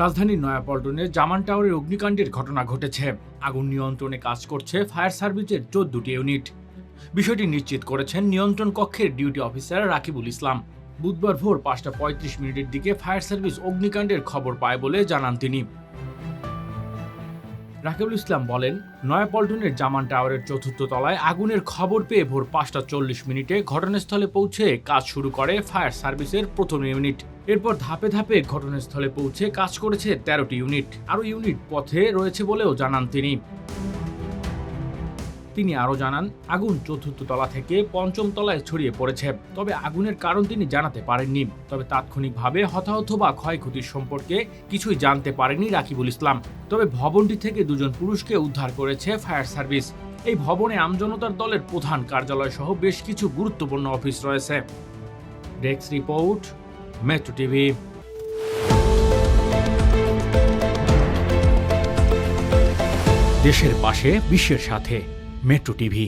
রাজধানীর নয়াপল্টনে জামান টাওয়ারের অগ্নিকাণ্ডের ঘটনা ঘটেছে। আগুন নিয়ন্ত্রণে কাজ করছে ফায়ার সার্ভিসের চোদ্দটি ইউনিট। বিষয়টি নিশ্চিত করেছেন নিয়ন্ত্রণ কক্ষের ডিউটি অফিসার রাকিবুল ইসলাম। বুধবার ভোর পাঁচটা পঁয়ত্রিশ মিনিটের দিকে ফায়ার সার্ভিস অগ্নিকাণ্ডের খবর পায় বলে জানান তিনি। রাকিবুল ইসলাম বলেন নয়াপল্টনের জামান টাওয়ারের চতুর্থ তলায় আগুনের খবর পেয়ে ভোর পাঁচটা চল্লিশ মিনিটে ঘটনাস্থলে পৌঁছে কাজ শুরু করে ফায়ার সার্ভিসের প্রথম ইউনিট। এরপর ধাপে ধাপে ঘটনাস্থলে পৌঁছে কাজ করেছে তেরোটি ইউনিট। আরও ইউনিট পথে রয়েছে বলেও জানান তিনি। তিনি আরও জানান, আগুন চতুর্থ তলা থেকে পঞ্চম তলায় ছড়িয়ে পড়েছে। তবে আগুনের কারণ তিনি জানাতে পারেননি। তবে তাৎক্ষণিকভাবে হতাহত বা ক্ষয়ক্ষতির সম্পর্কে কিছুই জানতে পারেনি রাকিবুল ইসলাম। তবে ভবনটি থেকে দুজন পুরুষকে উদ্ধার করেছে ফায়ার সার্ভিস। এই ভবনে আমজনতার দলের প্রধান কার্যালয় সহ বেশ কিছু গুরুত্বপূর্ণ অফিস রয়েছে। Desk report, metro TV. দেশের পাশে, বিশ্বের সাথে। Metro TV.